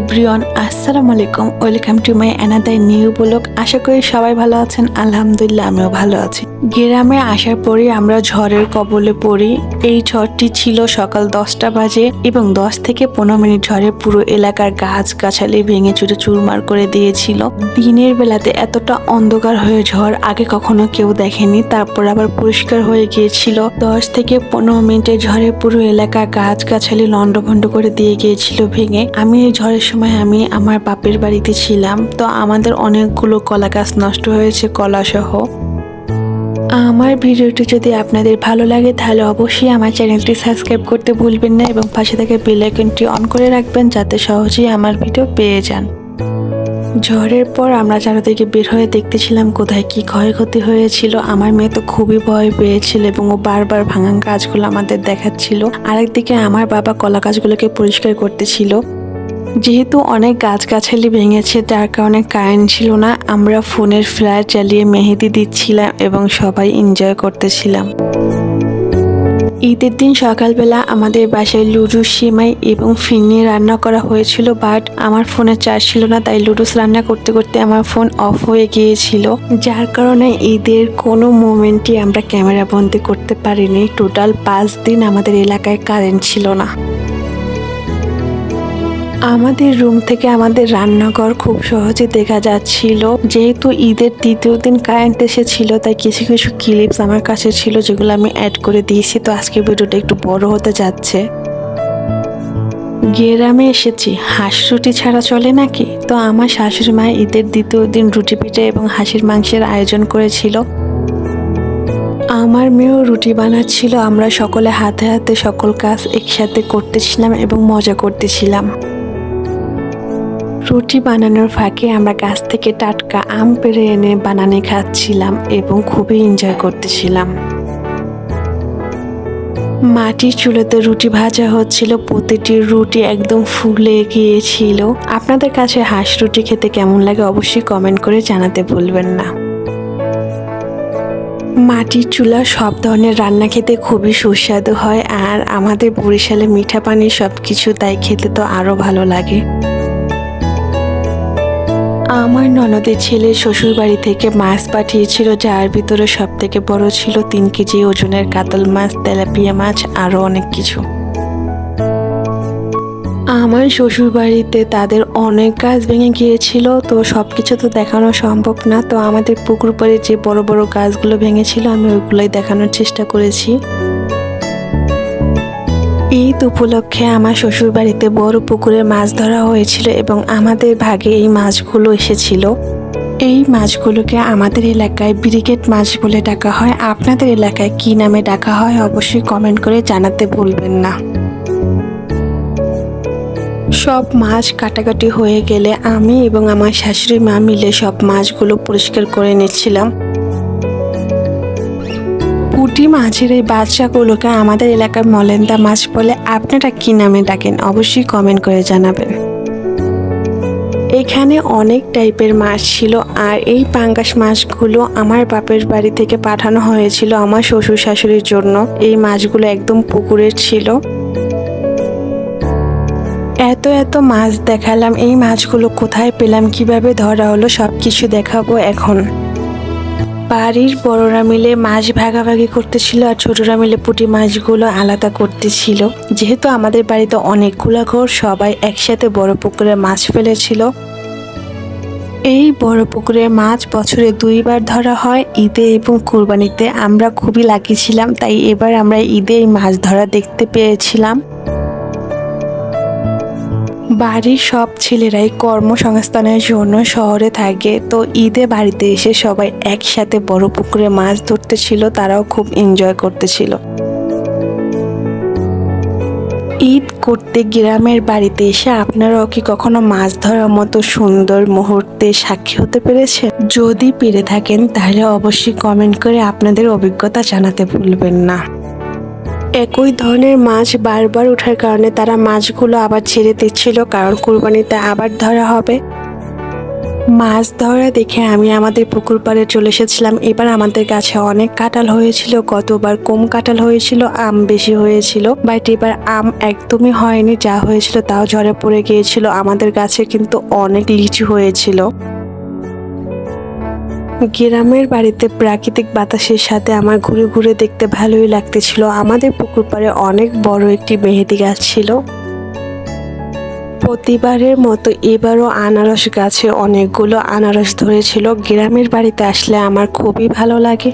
Everyone, আসসালামু আলাইকুম। Welcome to my another new blog. আশা করি সবাই ভালো আছেন। আলহামদুলিল্লাহ, আমিও ভালো আছি। গ্রামে আসার পরই আমরা ঝড়ের কবলে পড়ি। এই ঝড়টি ছিল সকাল দশটা বাজে এবং দশ থেকে পনেরো মিনিট ঝড়ে পুরো এলাকার গাছ গাছালি ভেঙে চুরে চুরমার করে দিয়েছিল। দিনের বেলাতে এতটা অন্ধকার হয়ে ঝড় আগে কখনো কেউ দেখেনি, তারপর আবার পরিষ্কার হয়ে গিয়েছিল। দশ থেকে পনেরো মিনিটের ঝড়ে পুরো এলাকা গাছ গাছালি লন্ডভন্ড করে দিয়ে গিয়েছিল ভেঙে। আমি এই ঝড়ের সময় আমি আমার বাপের বাড়িতে ছিলাম, তো আমাদের অনেকগুলো কলা গাছ নষ্ট হয়েছে, কলাসহ। আমার ভিডিওটি যদি আপনাদের ভালো লাগে, তাহলে অবশ্যই আমার চ্যানেলটি সাবস্ক্রাইব করতে ভুলবেন না এবং পাশে থেকে বেল আইকনটি অন করে রাখবেন, যাতে সহজেই আমার ভিডিও পেয়ে যান। ঝড়ের পর আমরা চারিদিকে বের হয়ে দেখতেছিলাম কোথায় কি ক্ষয়ক্ষতি হয়েছিল। আমার মেয়ে তো খুবই ভয় পেয়েছিল এবং ও বারবার ভাঙা গাছগুলো আমাদের দেখাচ্ছিল। আরেকদিকে আমার বাবা কলা গাছগুলোকে পরিষ্কার করতেছিল। যেহেতু অনেক গাছগাছালি ভেঙেছে, যার কারণে কারেন্ট ছিল না, আমরা ফোনের ফ্ল্যাশ চালিয়ে মেহেদি দিচ্ছিলাম এবং সবাই এনজয় করতেছিলাম। ঈদের দিন সকালবেলা আমাদের বাসায় লুডু, সিমাই এবং ফিরনি রান্না করা হয়েছিল বাট আমার ফোনে চার্জ ছিল না, তাই লুডুস রান্না করতে করতে আমার ফোন অফ হয়ে গিয়েছিল, যার কারণে ঈদের কোনো মোমেন্টই আমরা ক্যামেরা বন্দি করতে পারিনি। টোটাল পাঁচ দিন আমাদের এলাকায় কারেন্ট ছিল না। আমাদের রুম থেকে আমাদের রান্নাঘর খুব সহজে দেখা যাচ্ছিল। যেহেতু ঈদের দ্বিতীয় দিন কারেন্ট এসেছিল, তাই কিছু কিছু ক্লিপস আমার কাছে ছিল যেগুলো আমি অ্যাড করে দিয়েছি। তো আজকে ভিডিওটা একটু বড় হতে যাচ্ছে। গ্রামে এসেছি। হাঁস রুটি ছাড়া চলে নাকি? তো আমার শাশুড়ি মা ঈদের দ্বিতীয় দিন রুটি পিঠে এবং হাঁসের মাংসের আয়োজন করেছিল। আমার মেয়েও রুটি বানাচ্ছিল। আমরা সকলে হাতে হাতে সকল কাজ একসাথে করতেছিলাম এবং মজা করতেছিলাম। রুটি বানানোর ফাঁকে আমরা গাছ থেকে টাটকা আম পেড়ে এনে বানানে খাচ্ছিলাম এবং খুবই এনজয় করতেছিলাম। মাটির চুলোতে রুটি ভাজা হচ্ছিল, প্রতিটি রুটি একদম ফুলে গিয়েছিল। আপনাদের কাছে হাঁস রুটি খেতে কেমন লাগে অবশ্যই কমেন্ট করে জানাতে ভুলবেন না। মাটির চুলা সব ধরনের রান্না খেতে খুবই সুস্বাদু হয়, আর আমাদের বরিশালে মিঠা পানি সব কিছু তাই খেতে তো আরও ভালো লাগে। আমার ননদের ছেলে শ্বশুর বাড়ি থেকে মাছ পাঠিয়েছিল, যার ভিতরে সব থেকে বড় ছিল তিন কেজি ওজনের কাতল মাছ, তেলাপিয়া মাছ, আরও অনেক কিছু। আমার শ্বশুর বাড়িতে তাদের অনেক গাছ ভেঙে গিয়েছিল, তো সব কিছু তো দেখানো সম্ভব না। তো আমাদের পুকুর পাড়ে যে বড় বড় গাছগুলো ভেঙেছিল, আমি ওইগুলোই দেখানোর চেষ্টা করেছি। ঈদ উপলক্ষে আমার শ্বশুর বাড়িতে বড় পুকুরে মাছ ধরা হয়েছিল এবং আমাদের ভাগে এই মাছগুলো এসেছিল। এই মাছগুলোকে আমাদের এলাকায় ব্রিগেড মাছ বলে ডাকা হয়। আপনাদের এলাকায় কি নামে ডাকা হয় অবশ্যই কমেন্ট করে জানাতে ভুলবেন না। সব মাছ কাটাকাটি হয়ে গেলে আমি এবং আমার শাশুড়ি মা মিলে সব মাছগুলো পরিষ্কার করে নিচ্ছিলাম। পুঁটি মাছের এই বাচ্চাগুলোকে আমাদের এলাকার মলেন্দা মাছ বলে আপনারা কি নামে ডাকেন অবশ্যই কমেন্ট করে জানাবেন। এখানে অনেক টাইপের মাছ ছিল আর এই পাঙ্গাস মাছগুলো আমার বাপের বাড়ি থেকে পাঠানো হয়েছিল আমার শ্বশুর শাশুড়ির জন্য। এই মাছগুলো একদম পুকুরের ছিল। এত এত মাছ দেখালাম, এই মাছগুলো কোথায় পেলাম, কীভাবে ধরা হলো সব কিছু দেখাবো এখন। বাড়ির বড়রা মিলে মাছ ভাগাভাগি করতেছিল আর ছোটরা মিলে পুঁটি মাছগুলো আলাদা করতেছিল। যেহেতু আমাদের বাড়িতে অনেকগুলো ঘর, সবাই একসাথে বড় পুকুরে মাছ ফেলেছিল। এই বড় পুকুরে মাছ বছরে দুইবার ধরা হয় ঈদে এবং কুরবানিতে। আমরা খুবই লাকি ছিলাম, তাই এবার আমরা ঈদে এই মাছ ধরা দেখতে পেয়েছিলাম। বাড়ির সব ছেলেরাই কর্মসংস্থানের জন্য শহরে থাকে। তো ঈদে বাড়িতে এসে সবাই একসাথে বড় পুকুরে মাছ ধরতে ছিল তারাও খুব এনজয় করতেছিল। ঈদ করতে গ্রামের বাড়িতে এসে আপনারাও কি কখনো মাছ ধরার মতো সুন্দর মুহূর্তে সাক্ষী হতে পেরেছেন? যদি পেরে থাকেন, তাহলে অবশ্যই কমেন্ট করে আপনাদের অভিজ্ঞতা জানাতে ভুলবেন না। একই ধরনের মাছ বারবার ওঠার কারণে তারা মাছগুলো আবার ছেড়ে দিচ্ছিল, কারণ কুরবানিতে আবার ধরা হবে। মাছ ধরা দেখে আমি আমাদের পুকুর পাড়ে চলে এসেছিলাম। এবার আমাদের কাছে অনেক কাঁঠাল হয়েছিল, গতবার কম কাঁঠাল হয়েছিল, আম বেশি হয়েছিল। বাট এবার আম একদমই হয়নি, যা হয়েছিল তাও ঝরে পড়ে গিয়েছিল। আমাদের গাছে কিন্তু অনেক লিচু হয়েছিল। গ্রামের বাড়িতে প্রাকৃতিক বাতাসের সাথে আমার ঘুরে ঘুরে দেখতে ভালোই লাগতেছিল। আমাদের পুকুর পাড়ে অনেক বড় একটি মেহেদি গাছ ছিল। প্রতিবারের মতো এবারও আনারস গাছে অনেকগুলো আনারস ধরেছিল। গ্রামের বাড়িতে আসলে আমার খুবই ভালো লাগে।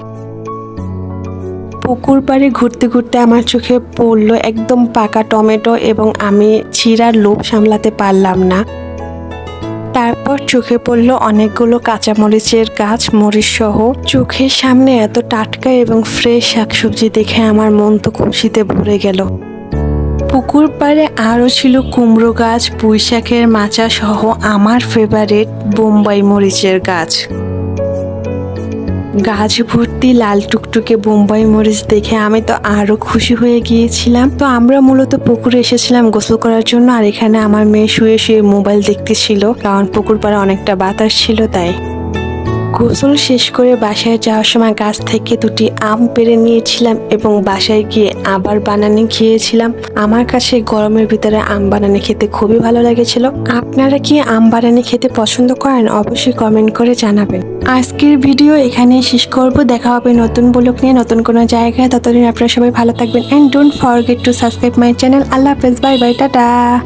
পুকুর পাড়ে ঘুরতে ঘুরতে আমার চোখে পড়ল একদম পাকা টমেটো এবং আমি চিরার লোভ সামলাতে পারলাম না। তারপর চোখে পড়ল অনেকগুলো কাঁচামরিচের গাছ মরিচ সহ চোখের সামনে এত টাটকা এবং ফ্রেশ শাকসবজি দেখে আমার মন তো খুশিতে ভরে গেল। পুকুর পাড়ে আরও ছিল কুমড়ো গাছ, পুঁইশাকের মাচা সহ আমার ফেভারিট বোম্বাই মরিচের গাছ। গাছ ভর্তি লাল টুকটুকে বোম্বাই মরিচ দেখে আমি তো আরও খুশি হয়ে গিয়েছিলাম। তো আমরা মূলত পুকুরে এসেছিলাম গোসল করার জন্য, আর এখানে আমার মেয়ে শুয়ে শুয়ে মোবাইল দেখতেছিল, কারণ পুকুর পাড়ে অনেকটা বাতাস ছিল তাই। গোসল শেষ করে বাসায় যাওয়ার সময় গাছ থেকে দুটি আম পেড়ে নিয়েছিলাম এবং বাসায় গিয়ে আবার বানানি খেয়েছিলাম। আমার কাছে গরমের ভিতরে আম বানানি খেতে খুবই ভালো লেগেছিল। আপনারা কি আম বানানি খেতে পছন্দ করেন? অবশ্যই কমেন্ট করে জানাবেন। আজকের ভিডিও এখানে শেষ করব। দেখা হবে নতুন ব্লগ নিয়ে নতুন কোনো জায়গায়। ততদিন আপনারা সবাই ভালো থাকবেন। And don't forget to subscribe my channel আল্লাহ হাফেজ। Bye bye. টাটা।